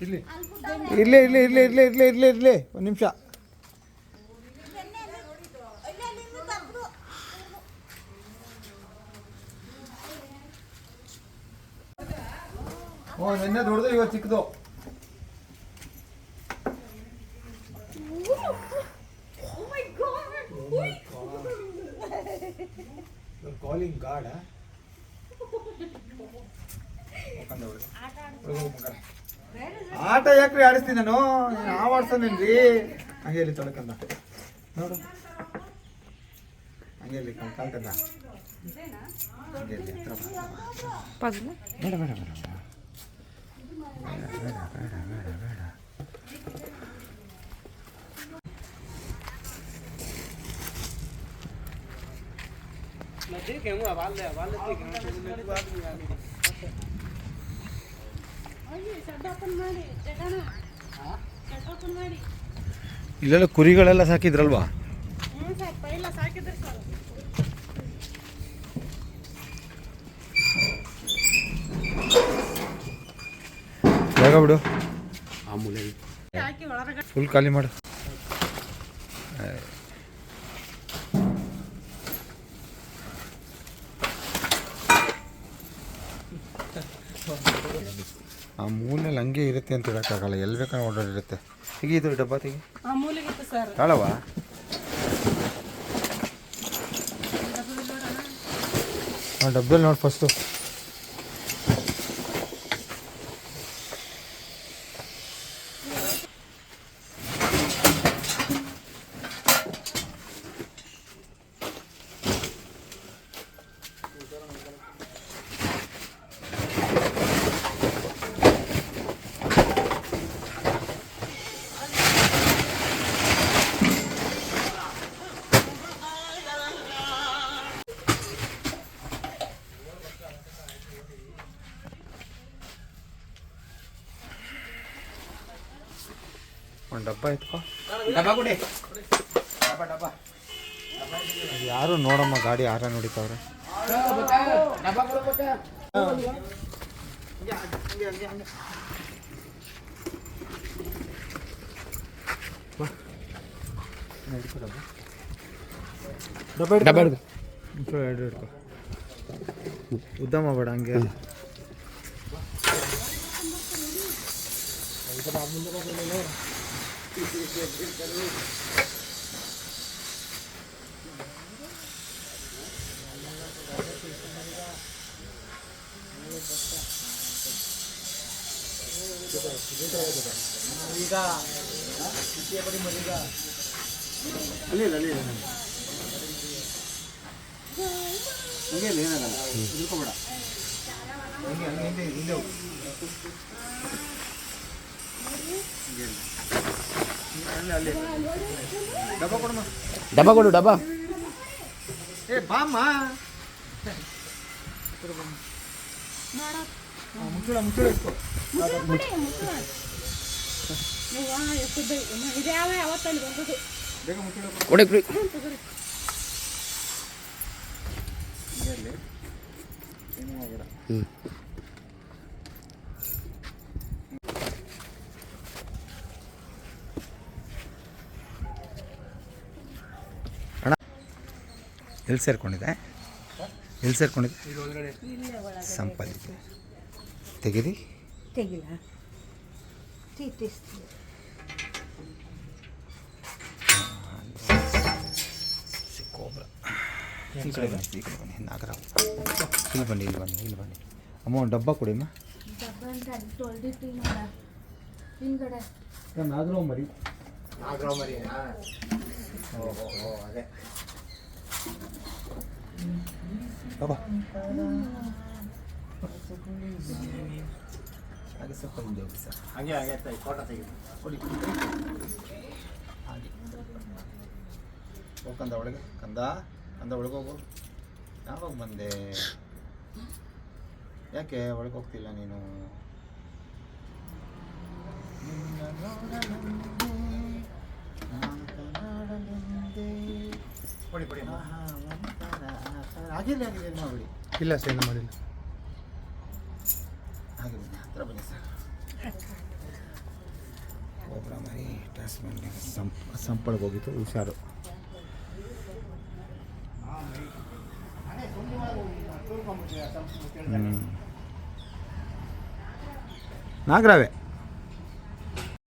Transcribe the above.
ಇಲ್ಲಿ. ಇರ್ಲಿ ಇರಲಿ ಇರಲಿ ಇರಲಿ ಇರ್ಲಿ ಇರಲಿ ಇರಲಿ. ಒಂದು ನಿಮಿಷ. ಓ ನಿನ್ನೆ ದೊಡ್ಡದು ಇವತ್ತು ಚಿಕ್ಕದು ಕಾಲಿಂಗ್ ಗಾಡ ಆಟ ಯಾಕ್ರಿ ಆಡಿಸ್ತೀನಿ ನಾನು? ನಾವು ಆಡ್ಸೋನೇನ್ರಿ ಹಂಗೆ ಇಲ್ಲಿ ತೊಳಕಂದ. ನೋಡು. ಹಂಗೆ ಇಲ್ಲಿ ಕಾಲ್ ಕಾಲ್ಕಂದ ಹಂಗೆ ಇಲ್ಲಿ ಹತ್ರ ಬೇಡ ಬೇಡ ಬೇಡ ಬೇಡ. ಬೇಡ. ಬೇಡ ಬೇಡ ಬೇಡ ಬೇಡ ಬೇಡ ಇಲ್ಲೆಲ್ಲ ಕುರಿಗಳೆಲ್ಲ ಸಾಕಿದ್ರಲ್ವಾ? ಜಾಗ ಬಿಡು. ಫುಲ್ ಖಾಲಿ ಮಾಡು. ಆ ಮೂಲೆಯಲ್ಲಿ ಹಂಗೆ ಇರುತ್ತೆ ಅಂತ ಹೇಳೋಕ್ಕಾಗಲ್ಲ ಎಲ್ಲಿ ಬೇಕಾದ್ರೆ ಓಡಾಡಿರುತ್ತೆ ಈಗ ಇದು ಡಬ್ಬ ತೆಗಿ. ಹಾಂ ಡಬ್ಬಲ್ಲಿ ನೋಡಿ ಫಸ್ಟು ಒಂದು ಡಬ್ಬ ಎತ್ಕೋ ಡಬ್ಬ ಕೊಡಿ. ಡಬ್ಬ ಡಬ್ಬ. ಯಾರು ನೋಡಮ್ಮ ಗಾಡಿ ಯಾರ ನೋಡಿತಾವ್ರೆ ಡಬ್ಬ ಕೊಡ್ಬೇಕ ಡಬ್ಬ ಡಬ್ಬ ಹಿಡ್ಕೊ. ಒಂಚೂರು ಎರಡು ಹಿಡ್ಕೊ ಉದ್ದ ಮಾಡಬೇಡ ಹಂಗೆ. ಅಲ್ಲಿ ಇಲ್ಲ ಅಲ್ಲಿ ಇಲ್ಲ ಹಂಗೆ ಇಲ್ಲ ಏನಾಗಲ್ಲ ತಿಳ್ಕೊಬೇಡ ಹಂಗೆ ಹಂಗೆ ಹಿಂದೆ ಹಿಂದೆ ಹೋಗು. ಅಲ್ಲಿ ಅಲ್ಲಿ ಡಬ್ಬ ಕೊಡು ಡಬ್ಬ. ಏ ಬಾಮ್ಮ. ಮುಚ್ಚಳ ಮುಚ್ಚಳ ಕೊಡು. ಆಗಿರ ಹ್ಞೂ ಎಲ್ಲಿ ಸೇರ್ಕೊಂಡಿದೆ? ಎಲ್ಲಿ ಸೇರ್ಕೊಂಡಿದೆ? ಸಂಪಲ್ಲಿ ತೆಗೀರಿ ಸಿಕ್ಕೋಬ್ರ. ಈ ಕಡೆ ಬನ್ನಿ ಈ ಕಡೆ ಬನ್ನಿ ನಾಗರಾವ್ ಇಲ್ಲಿ ಬನ್ನಿ ಇಲ್ಲಿ ಬನ್ನಿ ಇಲ್ಲಿ ಬನ್ನಿ. ಅಮ್ಮ ಒಂದು ಡಬ್ಬ ಕೊಡಿ ಅಮ್ಮ. ಡಬ್ಬ ಅಂತ ಅಲ್ಲಿ ತೊಳ್ದಿಟ್ಟಿವಿ ನೋಡ. ಹಿಂದ್ಗಡೆ. ನಾಗರಾವ್ ಮರಿ. ನಾಗರಾವ್ ಮರಿ ಓಹೋ ಅದೇ. ಬಾಬಾ ಹಾಗೆ ಸ್ವಲ್ಪ ಹಿಂದೆ ಹೋಗಿ ಸರ್ ಹಾಗೆ ಹಾಗೆ ಫೋಟೋ ತೆಗೆದು. ಕೊಡಿ. ಹಾಗೆ. ಹೋಗ್ಕಂದ ಒಳಗೆ. ಕಂದ. ಕಂದ ಒಳಗೆ ಹೋಗು. ಯಾವಾಗ ಬಂದೆ? ಯಾಕೆ ಒಳಗೆ ಹೋಗ್ತಿಲ್ಲ ನೀನು? ಕೊಡಿ ಕೊಡಿ ಆಹಾ, ಆಗಿಲ್ಲ ಆಗಿದೆ ನೋಡಿ ಇಲ್ಲ ಸೇನ ಮಾಡಿಲ್ಲ. ಹಾಗೆ ಬನ್ನಿ ಹತ್ರ ಬನ್ನಿ ಸರ್. ಸಂಪ್ ಸಂಪಳಿಗೆ ಹೋಗಿತ್ತು ಹುಷಾರು. ಹ್ಞೂ ನಾಗರಾವೆ.